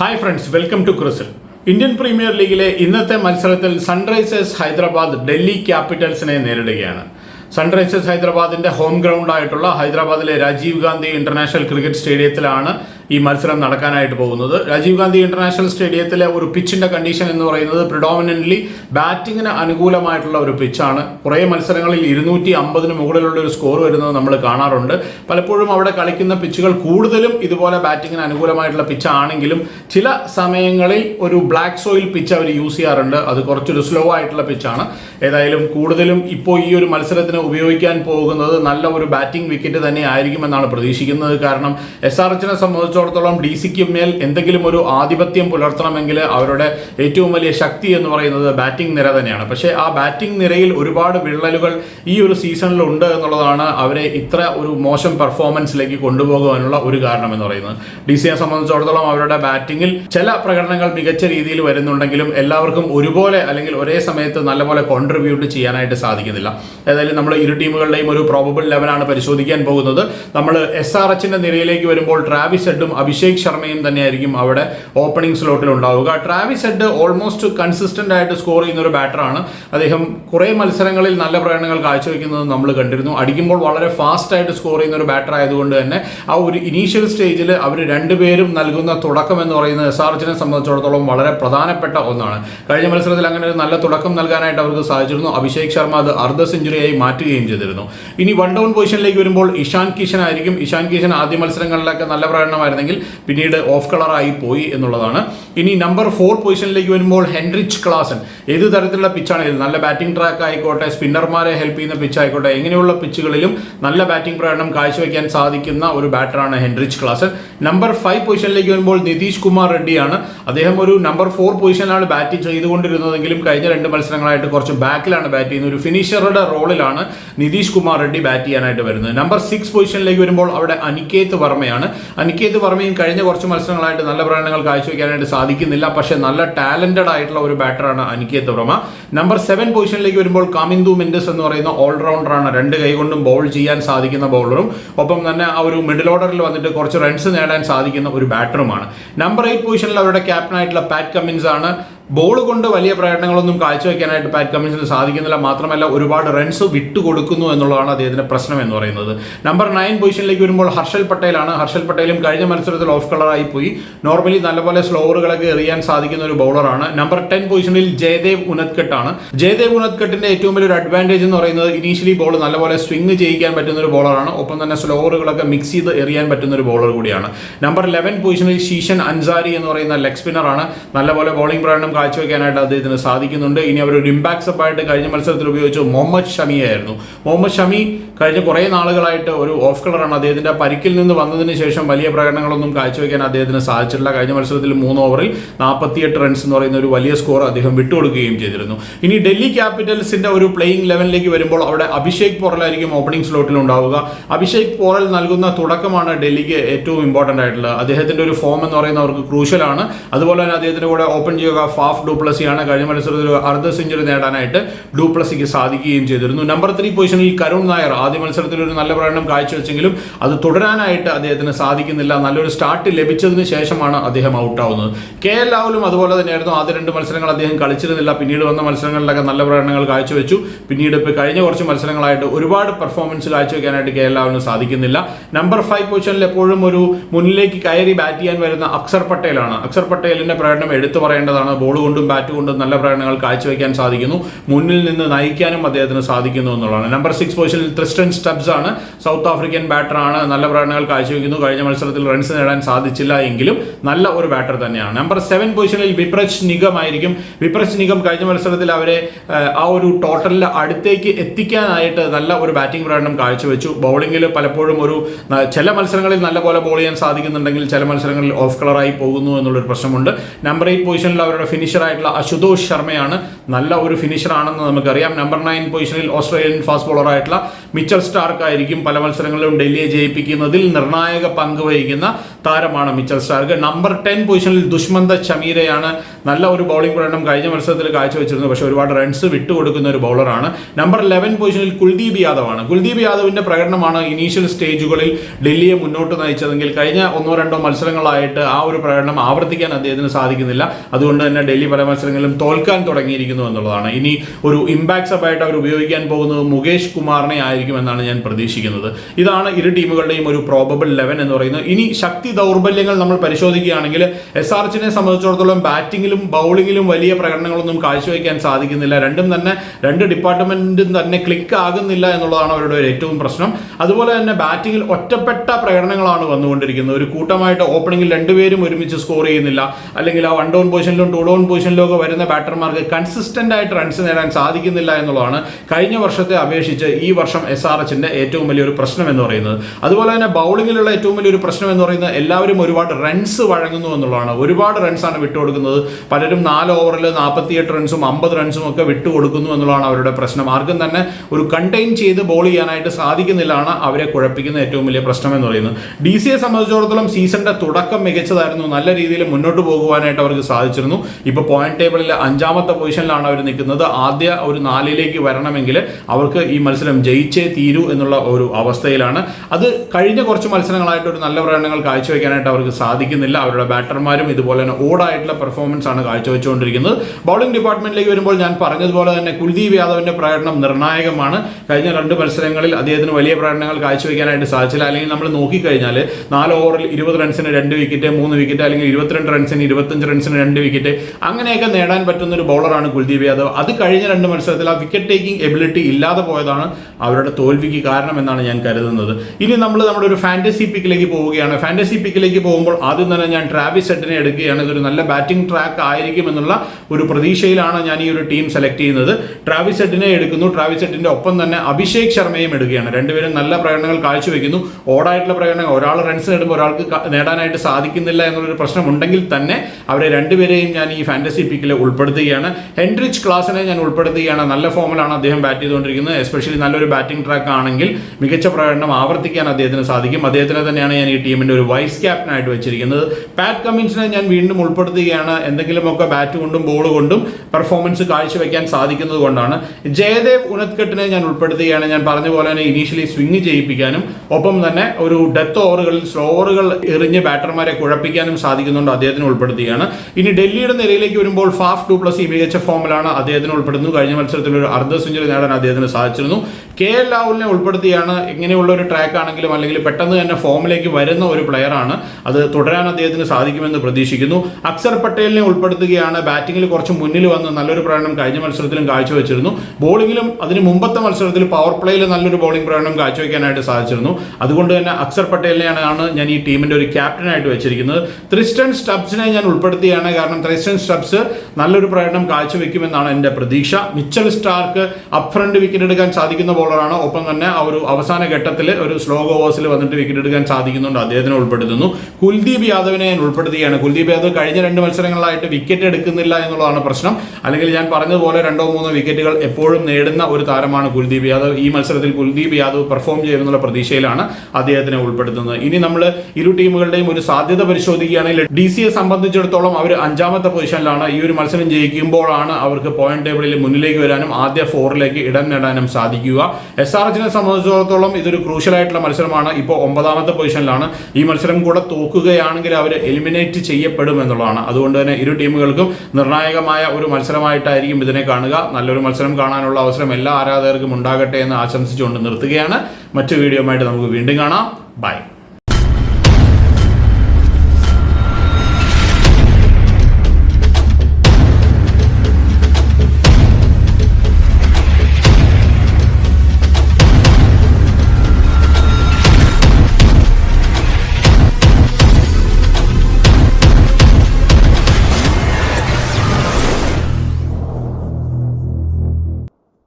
Hi friends welcome to ക്രിസിൽ Indian premier ലീഗിലെ ഇന്നത്തെ മത്സരത്തിൽ സൺറൈസേഴ്സ് ഹൈദരാബാദ് ഡൽഹി ക്യാപിറ്റൽസിനെ നേരിടുകയാണ്. സൺറൈസേഴ്സ് ഹൈദരാബാദിന്റെ ഹോം ഗ്രൗണ്ട് ആയിട്ടുള്ള ഹൈദരാബാദിലെ രാജീവ് ഗാന്ധി ഇന്റർനാഷണൽ ക്രിക്കറ്റ് സ്റ്റേഡിയത്തിലാണ് ഈ മത്സരം നടക്കാനായിട്ട് പോകുന്നത്. രാജീവ് ഗാന്ധി ഇന്റർനാഷണൽ സ്റ്റേഡിയത്തിലെ ഒരു പിച്ചിന്റെ കണ്ടീഷൻ എന്ന് പറയുന്നത് പ്രിഡോമിനന്റ്ലി ബാറ്റിങ്ങിന് അനുകൂലമായിട്ടുള്ള ഒരു പിച്ചാണ് കുറേ മത്സരങ്ങളിൽ ഇരുന്നൂറ്റി അമ്പതിന് മുകളിലുള്ള ഒരു സ്കോർ വരുന്നത് നമ്മൾ കാണാറുണ്ട്. പലപ്പോഴും അവിടെ കളിക്കുന്ന പിച്ചുകൾ കൂടുതലും ഇതുപോലെ ബാറ്റിങ്ങിന് അനുകൂലമായിട്ടുള്ള പിച്ചാണെങ്കിലും ചില സമയങ്ങളിൽ ഒരു ബ്ലാക്ക് സോയിൽ പിച്ച് അവർ യൂസ് ചെയ്യാറുണ്ട്. അത് കുറച്ചൊരു സ്ലോ ആയിട്ടുള്ള പിച്ചാണ് ഏതായാലും കൂടുതലും ഇപ്പോൾ ഈ ഒരു മത്സരത്തിന് ഉപയോഗിക്കാൻ പോകുന്നത് നല്ല ഒരു ബാറ്റിംഗ് വിക്കറ്റ് തന്നെ ആയിരിക്കുമെന്നാണ് പ്രതീക്ഷിക്കുന്നത്. കാരണം എസ് ആർ എച്ചിനെ സംബന്ധിച്ചിടത്തോളം ഡി സിക്ക് മേൽ എന്തെങ്കിലും ഒരു ആധിപത്യം പുലർത്തണമെങ്കിൽ അവരുടെ ഏറ്റവും വലിയ ശക്തി എന്ന് പറയുന്നത് ബാറ്റിംഗ് നിര തന്നെയാണ്. പക്ഷേ ആ ബാറ്റിംഗ് നിരയിൽ ഒരുപാട് വിള്ളലുകൾ ഈ ഒരു സീസണിൽ ഉണ്ട് എന്നുള്ളതാണ് അവരെ ഇത്ര ഒരു മോശം പെർഫോമൻസിലേക്ക് കൊണ്ടുപോകാനുള്ള ഒരു കാരണം എന്ന് പറയുന്നത്. ഡി സിയെ സംബന്ധിച്ചിടത്തോളം അവരുടെ ബാറ്റിംഗിൽ ചില പ്രകടനങ്ങൾ മികച്ച രീതിയിൽ വരുന്നുണ്ടെങ്കിലും എല്ലാവർക്കും ഒരുപോലെ അല്ലെങ്കിൽ ഒരേ സമയത്ത് നല്ലപോലെ കോൺട്രിബ്യൂട്ട് ചെയ്യാനായിട്ട് സാധിക്കുന്നില്ല. ഏതായാലും നമ്മൾ ഇരു ടീമുകളുടെയും ഒരു പ്രോബബിൾ ലെവലാണ് പരിശോധിക്കാൻ പോകുന്നത്. നമ്മൾ എസ് ആർ എച്ചിന്റെ നിരയിലേക്ക് വരുമ്പോൾ ട്രാവിസ് ഹെഡും അഭിഷേക് ശർമ്മയും തന്നെയായിരിക്കും അവിടെ ഓപ്പണിംഗ് സ്ലോട്ടിൽ ഉണ്ടാവുക. ട്രാവിസ് ഹെഡ് ഓൾമോസ്റ്റ് കൺസിസ്റ്റന്റ് ആയിട്ട് സ്കോർ ചെയ്യുന്ന ഒരു ബാറ്ററാണ് അദ്ദേഹം കുറേ മത്സരങ്ങളിൽ നല്ല പ്രകടനങ്ങൾ കാഴ്ചവെക്കുന്നത് നമ്മൾ കണ്ടിരുന്നു. അടിക്കുമ്പോൾ വളരെ ഫാസ്റ്റ് ആയിട്ട് സ്കോർ ചെയ്യുന്ന ഒരു ബാറ്റർ ആയതുകൊണ്ട് തന്നെ ആ ഒരു ഇനീഷ്യൽ സ്റ്റേജിൽ അവർ രണ്ടുപേരും നൽകുന്ന തുടക്കം എന്ന് പറയുന്നത് എസ് ആർ ജിനെ സംബന്ധിച്ചിടത്തോളം വളരെ പ്രധാനപ്പെട്ട ഒന്നാണ്. കഴിഞ്ഞ മത്സരത്തിൽ അങ്ങനെ ഒരു നല്ല തുടക്കം നൽകാനായിട്ട് അവർക്ക് സാധിച്ചിരുന്നു. അഭിഷേക് ശർമ്മ അത് അർദ്ധ സെഞ്ചുറിയായി മാറ്റുകയും ചെയ്തിരുന്നു. ഇനി വൺ ഡൗൺ പൊസിഷനിലേക്ക് വരുമ്പോൾ ഇഷാൻ കിഷൻ ആയിരിക്കും. ഇഷാൻ കിഷൻ ആദ്യ മത്സരങ്ങളിലൊക്കെ നല്ല പ്രകടനമായിരുന്നെങ്കിൽ പിന്നീട് ഓഫ് കളറായി പോയി എന്നുള്ളതാണ്. ഇനി നമ്പർ ഫോർ പൊസിഷനിലേക്ക് വരുമ്പോൾ ഹെൻറിച്ച് ക്ലാസൻ ഏത് തരത്തിലുള്ള പിച്ചാണെങ്കിലും നല്ല ബാറ്റിംഗ് ട്രാക്ക് ആയിക്കോട്ടെ സ്പിന്നർമാരെ ഹെൽപ്പ് ചെയ്യുന്ന പിച്ച് ആയിക്കോട്ടെ എങ്ങനെയുള്ള പിച്ചുകളിലും നല്ല ബാറ്റിംഗ് പ്രകടനം കാഴ്ചവെക്കാൻ സാധിക്കുന്ന ഒരു ബാറ്ററാണ് ഹെൻറിച്ച് ക്ലാസൻ നമ്പർ ഫൈവ് പൊസിഷനിലേക്ക് വരുമ്പോൾ നിതീഷ് കുമാർ റെഡ്ഡിയാണ്. അദ്ദേഹം ഒരു നമ്പർ ഫോർ പൊസിഷനിലാണ് ബാറ്റ് ചെയ്തുകൊണ്ടിരുന്നതെങ്കിലും കഴിഞ്ഞ രണ്ട് മത്സരങ്ങളായിട്ട് കുറച്ച് ബാക്കിലാണ് ബാറ്റ് ചെയ്യുന്നത്. ഒരു ഫിനിഷറുടെ റോളിലാണ് നിതീഷ് കുമാർ റെഡ്ഡി ബാറ്റ് ചെയ്യാനായിട്ട് വരുന്നത്. നമ്പർ സിക്സ് പൊസിഷനിലേക്ക് വരുമ്പോൾ അവിടെ അനിക്കേത് വർമ്മയാണ്. അനിക്കേത് വർമ്മയും കഴിഞ്ഞ കുറച്ച് മത്സരങ്ങളായിട്ട് നല്ല പ്രകടനങ്ങൾ കാഴ്ചവെക്കാനായിട്ട് സാധിക്കുന്നില്ല. പക്ഷെ നല്ല ടാലന്റഡ് ആയിട്ടുള്ള ഒരു ബാറ്ററാണ് അനിക്കേത് വർമ്മ നമ്പർ സെവൻ പൊസിഷനിലേക്ക് വരുമ്പോൾ കാമിന്ദു മെൻഡസ് എന്ന് പറയുന്ന ഓൾറൗണ്ടറാണ് രണ്ട് കൈ കൊണ്ടും ബൗൾ ചെയ്യാൻ സാധിക്കുന്ന ബൗളറും. ഒപ്പം തന്നെ ആ ഒരു മിഡിൽ ഓർഡറിൽ വന്നിട്ട് കുറച്ച് റൺസ് നേടാൻ സാധിക്കുന്ന ഒരു ബാറ്ററുമാണ്. നമ്പർ എയ്റ്റ് പൊസിഷനിൽ അവരുടെ ക്യാപ്റ്റനായിട്ടുള്ള പാറ്റ് കമ്മിൻസ് ആണ് ബോൾ കൊണ്ട് വലിയ പ്രകടനങ്ങളൊന്നും കാഴ്ചവെക്കാനായിട്ട് പാറ്റ് കമ്മിൻസിന് സാധിക്കുന്നില്ല. മാത്രമല്ല ഒരുപാട് റൺസ് വിട്ടുകൊടുക്കുന്നു എന്നുള്ളതാണ് അദ്ദേഹത്തിന്റെ പ്രശ്നം എന്ന് പറയുന്നത്. നമ്പർ നയൻ പൊസിഷനിലേക്ക് വരുമ്പോൾ ഹർഷൽ പട്ടേലാണ്. ഹർഷൽ പട്ടേലും കഴിഞ്ഞ മത്സരത്തിൽ ഓഫ് കളറായി പോയി. നോർമലി നല്ലപോലെ സ്ലോവറുകളൊക്കെ എറിയാൻ സാധിക്കുന്ന ഒരു ബൗളറാണ് നമ്പർ ടെൻ പൊസിഷനിൽ ജയദേവ് ഉനത്കട്ടാണ്. ജയദേവ് ഉനത്കട്ടിന്റെ ഏറ്റവും വലിയൊരു അഡ്വാന്റേജ് എന്ന് പറയുന്നത് ഇനീഷ്യലി ബോൾ നല്ലപോലെ സ്വിംഗ് ചെയ്യിക്കാൻ പറ്റുന്ന ഒരു ബോളറാണ് ഒപ്പം തന്നെ സ്ലോവറുകളൊക്കെ മിക്സ് ചെയ്ത് എറിയാൻ പറ്റുന്ന ഒരു ബോളർ കൂടിയാണ്. നമ്പർ ലെവൻ പൊസിഷനിൽ ശീഷൻ അൻസാരി എന്ന് പറയുന്ന ലെഗ് സ്പിന്നറാണ് നല്ലപോലെ ബോളിംഗ് പ്രകടനം കാഴ്ചവെക്കാനായിട്ട് അദ്ദേഹത്തിന് സാധിക്കുന്നുണ്ട്. ഇനി അവർ ഒരു ഇമ്പാക്ട് സപ്പായിട്ട് കഴിഞ്ഞ മത്സരത്തിൽ ഉപയോഗിച്ചു മുഹമ്മദ് ഷമിയായിരുന്നു മുഹമ്മദ് ഷമി കഴിഞ്ഞ കുറേ നാളുകളായിട്ട് ഒരു ഓഫ് കളറാണ് അദ്ദേഹത്തിന്റെ പരിക്കിൽ നിന്ന് വന്നതിന് ശേഷം വലിയ പ്രകടനങ്ങളൊന്നും കാഴ്ചവെക്കാൻ അദ്ദേഹത്തിന് സാധിച്ചിട്ടില്ല. കഴിഞ്ഞ മത്സരത്തിൽ മൂന്ന് ഓവറിൽ നാൽപ്പത്തിയെട്ട് റൺസ് എന്ന് പറയുന്ന ഒരു വലിയ സ്കോർ അദ്ദേഹം വിട്ടുകൊടുക്കുകയും ചെയ്തിരുന്നു. ഇനി ഡൽഹി ക്യാപിറ്റൽസിന്റെ ഒരു പ്ലേയിങ് ലെവലിലേക്ക് വരുമ്പോൾ അവിടെ അഭിഷേക് പോറലായിരിക്കും ഓപ്പണിംഗ് സ്ലോട്ടിൽ ഉണ്ടാവുക. അഭിഷേക് പോറൽ നൽകുന്ന തുടക്കമാണ് ഡൽഹിക്ക് ഏറ്റവും ഇമ്പോർട്ടന്റ് ആയിട്ടുള്ളത്. അദ്ദേഹത്തിന്റെ ഒരു ഫോം എന്ന് പറയുന്നത് അവർക്ക് ക്രൂഷ്യലാണ് അതുപോലെ തന്നെ അദ്ദേഹത്തിന്റെ കൂടെ ഓപ്പൺ ചെയ്യുക ഫാഫ് ഡൂപ്ലസിയാണ് കഴിഞ്ഞ മത്സരത്തിൽ അർദ്ധ സെഞ്ചുറി നേടാനായിട്ട് ഡൂപ്ലസിക്ക് സാധിക്കുകയും ചെയ്തിരുന്നു. നമ്പർ ത്രീ പൊസിഷനിൽ കരുൺ നായർ ആദ്യ മത്സരത്തിൽ ഒരു നല്ല പ്രകടനം കാഴ്ചവെച്ചെങ്കിലും അത് തുടരാനായിട്ട് അദ്ദേഹത്തിന് സാധിക്കുന്നില്ല. നല്ലൊരു സ്റ്റാർട്ട് ലഭിച്ചതിന് ശേഷമാണ് അദ്ദേഹം ഔട്ടാവുന്നത് കെ എൽ രാഹുലും അതുപോലെ തന്നെയായിരുന്നു. ആദ്യ രണ്ട് മത്സരങ്ങൾ അദ്ദേഹം കളിച്ചിരുന്നില്ല. പിന്നീട് വന്ന മത്സരങ്ങളിലൊക്കെ നല്ല പ്രകടനങ്ങൾ കാഴ്ചവെച്ചു. പിന്നീട് ഇപ്പോൾ കഴിഞ്ഞ കുറച്ച് മത്സരങ്ങളായിട്ട് ഒരുപാട് പെർഫോമൻസ് കാഴ്ചവെക്കാനായിട്ട് കെ എൽ രാഹുലിന് സാധിക്കുന്നില്ല. നമ്പർ ഫൈവ് പൊസിഷനിൽ എപ്പോഴും ഒരു മുന്നിലേക്ക് കയറി ബാറ്റ് ചെയ്യാൻ വരുന്ന അക്സർ പട്ടേലാണ്. അക്സർ പട്ടേലിന്റെ പ്രകടനം എടുത്തു പറയേണ്ടതാണ്. ബോൾ കൊണ്ടും ബാറ്റ് കൊണ്ടും നല്ല പ്രകടനങ്ങൾ കാഴ്ചവെക്കാൻ സാധിക്കുന്നു. മുന്നിൽ നിന്ന് നയിക്കാനും അദ്ദേഹത്തിന് സാധിക്കുന്നു എന്നുള്ളതാണ്. നമ്പർ സിക്സ് പൊസിഷനിൽ ത്രിസ്റ്റൻ സ്റ്റബ്സ് ആണ്. സൗത്ത് ആഫ്രിക്കൻ ബാറ്ററാണ് നല്ല പ്രകടനങ്ങൾ കാഴ്ചവെക്കുന്നു. കഴിഞ്ഞ മത്സരത്തിൽ റൺസ് നേടാൻ സാധിച്ചില്ല എങ്കിലും നല്ല ഒരു ബാറ്റർ തന്നെയാണ്. നമ്പർ സെവൻ പൊസിഷനിൽ വിപ്രജ് നിഗം ആയിരിക്കും. വിപ്രജ് നിഗം കഴിഞ്ഞ മത്സരത്തിൽ അവരെ ആ ഒരു ടോട്ടലിൽ അടുത്തേക്ക് എത്തിക്കാനായിട്ട് നല്ല ഒരു ബാറ്റിംഗ് പ്രകടനം കാഴ്ചവെച്ചു. ബൗളിങ്ങിൽ പലപ്പോഴും ഒരു ചില മത്സരങ്ങളിൽ നല്ല പോലെ ബോൾ ചെയ്യാൻ സാധിക്കുന്നുണ്ടെങ്കിൽ ചില മത്സരങ്ങളിൽ ഓഫ് കളറായി പോകുന്നു എന്നുള്ളൊരു പ്രശ്നമുണ്ട്. നമ്പർ എയ്റ്റ് പൊസിഷനിൽ അവരുടെ ഫിനിഷർ ആയിട്ടുള്ള അശുതോഷ് ശർമ്മയാണ്. നല്ല ഒരു ഫിനിഷറാണെന്ന് നമുക്കറിയാം. നമ്പർ നയൻ പൊസിഷനിൽ ഓസ്ട്രേലിയൻ ഫാസ്റ്റ് ബോളർ ആയിട്ടുള്ള മിച്ചൽ സ്റ്റാർക്ക് ആയിരിക്കും പല മത്സരങ്ങളിലും ഡൽഹിയെ ജയിപ്പിക്കുന്നതിൽ നിർണായക പങ്ക് വഹിക്കുന്ന താരമാണ് മിച്ചൽ സ്റ്റാർക്ക് നമ്പർ ടെൻ പൊസിഷനിൽ ദുഷ്മന്ത ചമീരയാണ് നല്ല ഒരു ബൗളിംഗ് പ്രകടനം കഴിഞ്ഞ മത്സരത്തിൽ കാഴ്ചവെച്ചിരുന്നു പക്ഷേ ഒരുപാട് റൺസ് വിട്ടുകൊടുക്കുന്ന ഒരു ബൗളറാണ്. നമ്പർ ലെവൻ പൊസിഷനിൽ കുൽദീപ് യാദവാണ്. കുൽദീപ് യാദവിന്റെ പ്രകടനമാണ് ഇനീഷ്യൽ സ്റ്റേജുകളിൽ ഡൽഹിയെ മുന്നോട്ട് നയിച്ചതെങ്കിൽ കഴിഞ്ഞ ഒന്നോ രണ്ടോ മത്സരങ്ങളായിട്ട് ആ ഒരു പ്രകടനം ആവർത്തിക്കാൻ അദ്ദേഹത്തിന് സാധിക്കുന്നില്ല. അതുകൊണ്ട് തന്നെ ഡൽഹി പല മത്സരങ്ങളിലും തോൽക്കാൻ തുടങ്ങിയിരിക്കുന്നു എന്നുള്ളതാണ്. ഇനി ഒരു ഇമ്പാക്ട് സബ് ആയിട്ട് അവർ ഉപയോഗിക്കാൻ പോകുന്നത് മുകേഷ് കുമാറിനെ ആയിരിക്കുമെന്നാണ് ഞാൻ പ്രതീക്ഷിക്കുന്നത്. ഇതാണ് ഇരു ടീമുകളുടെയും ഒരു പ്രോബബിൾ ലെവൻ എന്ന് പറയുന്നത്. ഇനി ശക്തി ദൗർബല്യങ്ങൾ നമ്മൾ പരിശോധിക്കുകയാണെങ്കിൽ എസ് ആർ എച്ചിനെ സംബന്ധിച്ചിടത്തോളം ബാറ്റിങ്ങിലും ബൗളിങ്ങിലും വലിയ പ്രകടനങ്ങളൊന്നും കാഴ്ചവെക്കാൻ സാധിക്കുന്നില്ല. രണ്ടും തന്നെ രണ്ട് ഡിപ്പാർട്ട്മെന്റും തന്നെ ക്ലിക്ക് ആകുന്നില്ല എന്നുള്ളതാണ് അവരുടെ ഒരു ഏറ്റവും പ്രശ്നം. അതുപോലെ തന്നെ ബാറ്റിങ്ങിൽ ഒറ്റപ്പെട്ട പ്രകടനങ്ങളാണ് വന്നുകൊണ്ടിരിക്കുന്നത്. ഒരു കൂട്ടമായിട്ട് ഓപ്പണിംഗിൽ രണ്ടുപേരും ഒരുമിച്ച് സ്കോർ ചെയ്യുന്നില്ല. അല്ലെങ്കിൽ ആ വൺ ഡൗൺ പൊസിഷനിലും ടു ഡൗൺ പൊസിഷനിലും ഒക്കെ വരുന്ന ബാറ്റർമാർക്ക് കൺസിസ്റ്റന്റ് ആയിട്ട് റൺസ് നേടാൻ സാധിക്കുന്നില്ല എന്നുള്ളതാണ് കഴിഞ്ഞ വർഷത്തെ അപേക്ഷിച്ച് ഈ വർഷം എസ് ആർ എച്ചിന്റെ ഏറ്റവും വലിയൊരു പ്രശ്നം എന്ന് പറയുന്നത്. അതുപോലെ തന്നെ ബൗളിങ്ങിലുള്ള ഏറ്റവും വലിയൊരു പ്രശ്നം എന്ന് പറയുന്നത് എല്ലാവരും ഒരുപാട് റൺസ് വഴങ്ങുന്നു എന്നുള്ളതാണ്. ഒരുപാട് റൺസാണ് വിട്ടുകൊടുക്കുന്നത്. പലരും നാല് ഓവറിൽ നാൽപ്പത്തിയെട്ട് റൺസും അമ്പത് റൺസും ഒക്കെ വിട്ടുകൊടുക്കുന്നു എന്നുള്ളതാണ് അവരുടെ പ്രശ്നം. ആർക്കും തന്നെ ഒരു കണ്ടെയ്ൻ ചെയ്ത് ബോൾ ചെയ്യാനായിട്ട് സാധിക്കുന്നില്ലാണ് അവരെ കുഴപ്പിക്കുന്ന ഏറ്റവും വലിയ പ്രശ്നം എന്ന് പറയുന്നത്. ഡി സിയെ സംബന്ധിച്ചിടത്തോളം സീസണിന്റെ തുടക്കം മികച്ചതായിരുന്നു. നല്ല രീതിയിൽ മുന്നോട്ട് പോകുവാനായിട്ട് അവർക്ക് സാധിച്ചിരുന്നു. ഇപ്പോൾ പോയിന്റ് ടേബിളിൽ അഞ്ചാമത്തെ പൊസിഷനിലാണ് അവർ നിൽക്കുന്നത്. ആദ്യ ഒരു നാലിലേക്ക് വരണമെങ്കിൽ അവർക്ക് ഈ മത്സരം ജയിച്ചേ തീരൂ എന്നുള്ള ഒരു അവസ്ഥയിലാണ്. അത് കഴിഞ്ഞ കുറച്ച് മത്സരങ്ങളായിട്ട് ഒരു നല്ല പ്രകടനങ്ങൾ കാഴ്ചവെക്കാനായിട്ട് അവർക്ക് സാധിക്കുന്നില്ല. അവരുടെ ബാറ്റർമാരും ഇതുപോലെ തന്നെ ഓടായിട്ടുള്ള പെർഫോമൻസ് ആണ് കാഴ്ചവെച്ചുകൊണ്ടിരിക്കുന്നത്. ബൗളിംഗ് ഡിപ്പാർട്ട്മെന്റിലേക്ക് വരുമ്പോൾ ഞാൻ പറഞ്ഞതുപോലെ തന്നെ കുൽദീപ് യാദവിന്റെ പ്രകടനം നിർണായകമാണ്. കഴിഞ്ഞ രണ്ട് മത്സരങ്ങളിൽ അദ്ദേഹത്തിന് വലിയ പ്രകടനങ്ങൾ കാഴ്ചവെക്കാനായിട്ട് സാധിച്ചില്ല. അല്ലെങ്കിൽ നമ്മൾ നോക്കിക്കഴിഞ്ഞാൽ നാല് ഓവറിൽ ഇരുപത് റൺസിന് രണ്ട് വിക്കറ്റ് മൂന്ന് വിക്കറ്റ് അല്ലെങ്കിൽ ഇരുപത്തിരണ്ട് റൺസിന് ഇരുപത്തഞ്ച് റൺസിന് രണ്ട് വിക്കറ്റ് അങ്ങനെയൊക്കെ നേടാൻ പറ്റുന്ന ഒരു ബൗളറാണ് കുൽദീപ് യാദവ്. അത് കഴിഞ്ഞ രണ്ട് മത്സരത്തിൽ ആ വിക്കറ്റ് ടേക്കിംഗ് എബിലിറ്റി ഇല്ലാതെ പോയതാണ് അവരുടെ തോൽവിക്ക് കാരണമെന്നാണ് ഞാൻ കരുതുന്നത്. ഇനി നമ്മൾ നമ്മുടെ ഒരു ഫാന്റസി പിക്കിലേക്ക് പോവുകയാണ്. ഫാന്റസി പിക്കിലേക്ക് പോകുമ്പോൾ ആദ്യം തന്നെ ഞാൻ ട്രാവിസ് ഹെഡിനെ എടുക്കുകയാണ്. ഇതൊരു നല്ല ബാറ്റിംഗ് ട്രാക്ക് ആയിരിക്കും എന്നുള്ള ഒരു പ്രതീക്ഷയിലാണ് ഞാൻ ഈ ഒരു ടീം സെലക്ട് ചെയ്യുന്നത്. ട്രാവിസ് ഹെഡിനെ എടുക്കുന്നു. ട്രാവിസ് ഹെഡിന്റെ ഒപ്പം തന്നെ അഭിഷേക് ശർമ്മയും എടുക്കുകയാണ്. രണ്ടുപേരും നല്ല പ്രകടനങ്ങൾ കാഴ്ചവെക്കുന്നു. ഓടായിട്ടുള്ള പ്രകടനങ്ങൾ ഒരാൾ റൺസ് നേടുമ്പോൾ ഒരാൾക്ക് നേടാനായിട്ട് സാധിക്കുന്നില്ല എന്നുള്ളൊരു പ്രശ്നം ഉണ്ടെങ്കിൽ തന്നെ അവരെ രണ്ടുപേരെയും ഞാൻ ഈ ഫാന്റസി പിക്കിൽ ഉൾപ്പെടുത്തുകയാണ്. ഹെൻറിച്ച് ക്ലാസിനെ ഞാൻ ഉൾപ്പെടുത്തുകയാണ്. നല്ല ഫോമിലാണ് അദ്ദേഹം ബാറ്റ് ചെയ്തുകൊണ്ടിരിക്കുന്നത്. എസ്പെഷ്യലി നല്ലൊരു ബാറ്റിംഗ് ട്രാക്ക് ആണെങ്കിൽ മികച്ച പ്രകടനം ആവർത്തിക്കാൻ അദ്ദേഹത്തിന് സാധിക്കും. അദ്ദേഹത്തിനെ തന്നെയാണ് ഞാൻ ഈ ടീമിന്റെ ഒരു വൈസ് ക്യാപ്റ്റനായിട്ട് വെച്ചിരിക്കുന്നത്. പാറ്റ് കമ്മിൻസിനെ ഞാൻ വീണ്ടും ഉൾപ്പെടുത്തുകയാണ്. എന്തെങ്കിലുമൊക്കെ ബാറ്റ് കൊണ്ടും ബോൾ കൊണ്ടും പെർഫോമൻസ് കാഴ്ചവെക്കാൻ സാധിക്കുന്നത് കൊണ്ടാണ്. ജയദേവ് ഉനത്കട്ടിനെ ഞാൻ ഉൾപ്പെടുത്തുകയാണ്. ഞാൻ പറഞ്ഞ പോലെ തന്നെ ഇനീഷ്യലി സ്വിങ് ചെയ്യിപ്പിക്കാനും ഒപ്പം തന്നെ ഒരു ഡെത്ത് ഓവറുകളിൽ സ്ലോ ഓവറുകൾ എറിഞ്ഞ് ബാറ്റർമാരെ കുഴപ്പിക്കാനും സാധിക്കുന്നുണ്ട് അദ്ദേഹത്തിന് ഉൾപ്പെടുത്തുകയാണ്. ഇനി ഡൽഹിയുടെ നിലയിലേക്ക് വരുമ്പോൾ ഫാഫ് ടു പ്ലസ് ഈ മികച്ച ഫോമിലാണ് അദ്ദേഹത്തിന് ഉൾപ്പെടുന്നു കഴിഞ്ഞ മത്സരത്തിൽ ഒരു അർദ്ധ സെഞ്ചുറി നേടാൻ അദ്ദേഹത്തിന് സാധിച്ചിരുന്നു. കെ എൽ രാഹുലിനെ ഉൾപ്പെടുത്തിയാണ് ഇങ്ങനെയുള്ള ഒരു ട്രാക്ക് ആണെങ്കിലും അല്ലെങ്കിൽ പെട്ടെന്ന് തന്നെ ഫോമിലേക്ക് വരുന്ന ഒരു പ്ലെയറാണ് അത് തുടരാൻ അദ്ദേഹത്തിന് സാധിക്കുമെന്ന് പ്രതീക്ഷിക്കുന്നു. അക്സർ പട്ടേലിനെ ഉൾപ്പെടുത്തുകയാണ്. ബാറ്റിംഗിൽ കുറച്ച് മുന്നിൽ വന്ന് നല്ലൊരു പ്രകടനം കഴിഞ്ഞ മത്സരത്തിലും കാഴ്ചവെച്ചിരുന്നു. ബോളിങ്ങിലും അതിന് മുമ്പത്തെ മത്സരത്തിൽ പവർ പ്ലേയിൽ നല്ലൊരു ബോളിംഗ് പ്രകടനം കാഴ്ചവെക്കാനായിട്ട് സാധിച്ചിരുന്നു. അതുകൊണ്ട് തന്നെ അക്സർ പട്ടേലിനെയാണ് ഞാൻ ഈ ടീമിന്റെ ഒരു ക്യാപ്റ്റനായിട്ട് വെച്ചിരിക്കുന്നത്. ത്രിസ്റ്റൺ സ്റ്റബ്സിനെ ഞാൻ ഉൾപ്പെടുത്തിയാണ്. കാരണം ത്രിസ്റ്റൺ സ്റ്റബ്സ് നല്ലൊരു പ്രകടനം കാഴ്ചവെക്കുമെന്നാണ് എന്റെ പ്രതീക്ഷ. മിച്ചൽ സ്റ്റാർക്ക് അപ്ഫ്രണ്ട് വിക്കറ്റ് എടുക്കാൻ സാധിക്കുന്ന ബോളറാണ് ഒപ്പം തന്നെ ആ ഒരു അവസാന ഘട്ടത്തിൽ ഒരു സ്ലോ ഓവേഴ്സിൽ വന്നിട്ട് വിക്കറ്റ് എടുക്കാൻ സാധിക്കുന്നുണ്ട്. അദ്ദേഹത്തിനെ ഉൾപ്പെടുത്തുന്നു. കുൽദീപ് യാദവിനെ ഞാൻ ഉൾപ്പെടുത്തുകയാണ്. കുൽദീപ് യാദവ് കഴിഞ്ഞ രണ്ട് മത്സരങ്ങളിലായിട്ട് വിക്കറ്റ് എടുക്കുന്നില്ല എന്നുള്ളതാണ് പ്രശ്നം. അല്ലെങ്കിൽ ഞാൻ പറഞ്ഞതുപോലെ രണ്ടോ മൂന്നോ വിക്കറ്റുകൾ എപ്പോഴും നേടുന്ന ഒരു താരമാണ് കുൽദീപ് യാദവ്. ഈ മത്സരത്തിൽ കുൽദീപ് യാദവ് പെർഫോം ചെയ്യുമെന്നുള്ള പ്രതീക്ഷയിലാണ് അദ്ദേഹത്തിനെ ഉൾപ്പെടുത്തുന്നത്. ഇനി നമ്മൾ ഇരു ടീമുകളുടെയും ഒരു സാധ്യത പരിശോധിക്കുകയാണെങ്കിൽ ഡി സിയെ സംബന്ധിച്ചിടത്തോളം അവർ അഞ്ചാമത്തെ പൊസിഷനിലാണ്. ഈ ഒരു മത്സരം ജയിക്കുമ്പോഴാണ് അവർക്ക് പോയിന്റ് ടേബിളിൽ മുന്നിലേക്ക് വരാനും ആദ്യ ഫോറിലേക്ക് ഇടം നേടാനും സാധിക്കുക. എസ് ആർ എച്ചിനെ സംബന്ധിച്ചിടത്തോളം ഇതൊരു ക്രൂഷ്യൽ ആയിട്ടുള്ള മത്സരമാണ്. ഇപ്പോൾ ഒമ്പതാമത്തെ പൊസിഷനിലാണ് ഈ മത്സരം കൂടെ തോക്കുകയാണെങ്കിൽ അവർ എലിമിനേറ്റ് ചെയ്യപ്പെടും എന്നുള്ളതാണ്. അതുകൊണ്ട് തന്നെ ഇരു ടീമുകൾക്കും നിർണായകമായ ഒരു മത്സരമായിട്ടായിരിക്കും ഇതിനെ കാണുക. നല്ലൊരു മത്സരം കാണാനുള്ള അവസരം എല്ലാ ആരാധകർക്കും ഉണ്ടാകട്ടെ എന്ന് ആശംസിച്ചുകൊണ്ട് നിർത്തുകയാണ്. മറ്റു വീഡിയോയുമായിട്ട് നമുക്ക് വീണ്ടും കാണാം. ബൈ